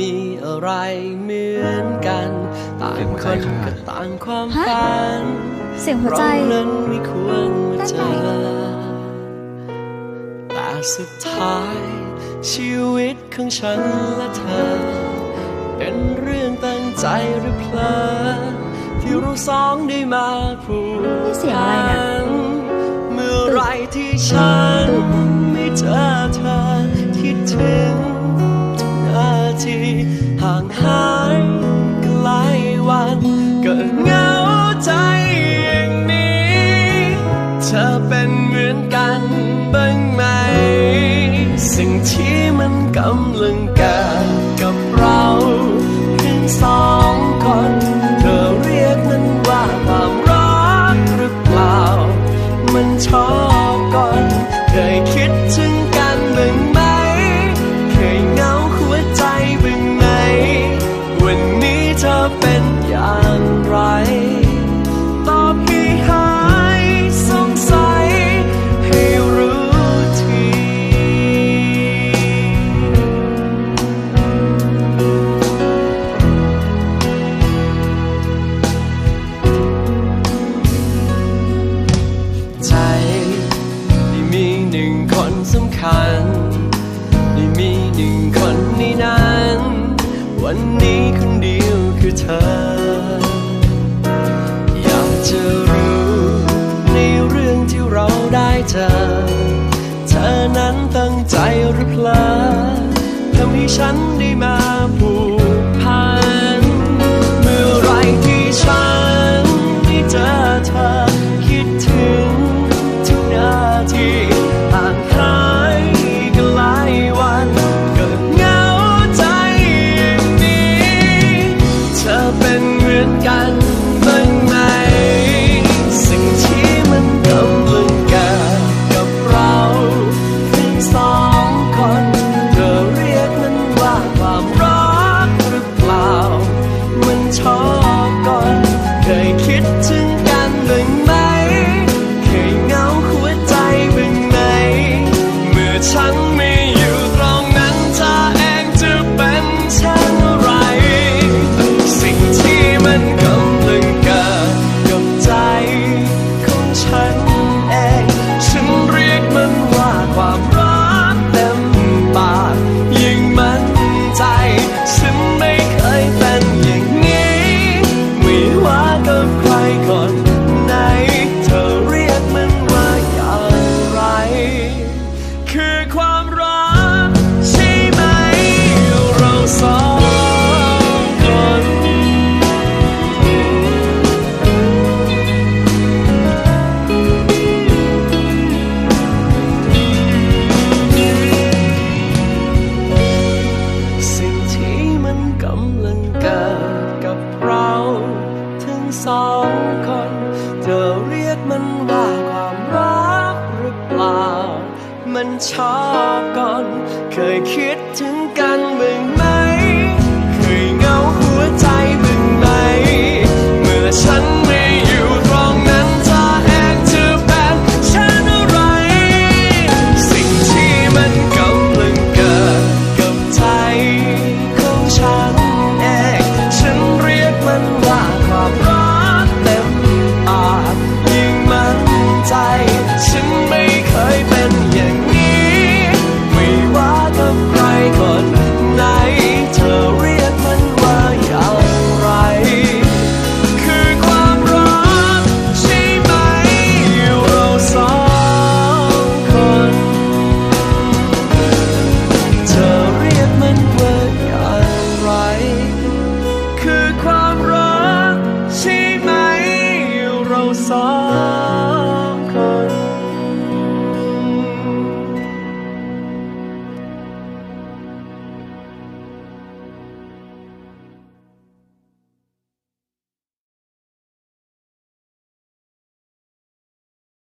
มีอะไรเหมือนกัน ต่างคนก็ต่างความฝันเสียงหัวใจเรานั้นไม่ควรมาเจอด้านในแต่สุดท้าย ชีวิตของฉันและเธอ เป็นเรื่องตั้งใจหรือเพลอที่เราสองได้มาผูกนี่เสียงอะไรเนี่ยพันเมื่อไรที่ฉันไม่เจอ ห่างไกลวันก็เหงาใจอย่างนี้ เธอเป็นเหมือนกันบ้างไหม สิ่งที่มันกำลัง คัญได้มีหนึ่งคนในนั้น วันนี้คนเดียวคือเธอ อยากจะรู้ในเรื่องที่เราได้เจอ เธอนั้นตั้งใจหรือเพลอทำให้ฉันได้มาผูกพันเมื่อไรที่ฉันไม่เจอเธอ คิดถึงทุกนาที เป็นเหมือนกัน ลังเกิดกับเรา ทั้งสองคน เธอเรียกมันว่าความรักหรือเปล่า มันชอบก่อน เคยคิดถึงกันบ้าง song.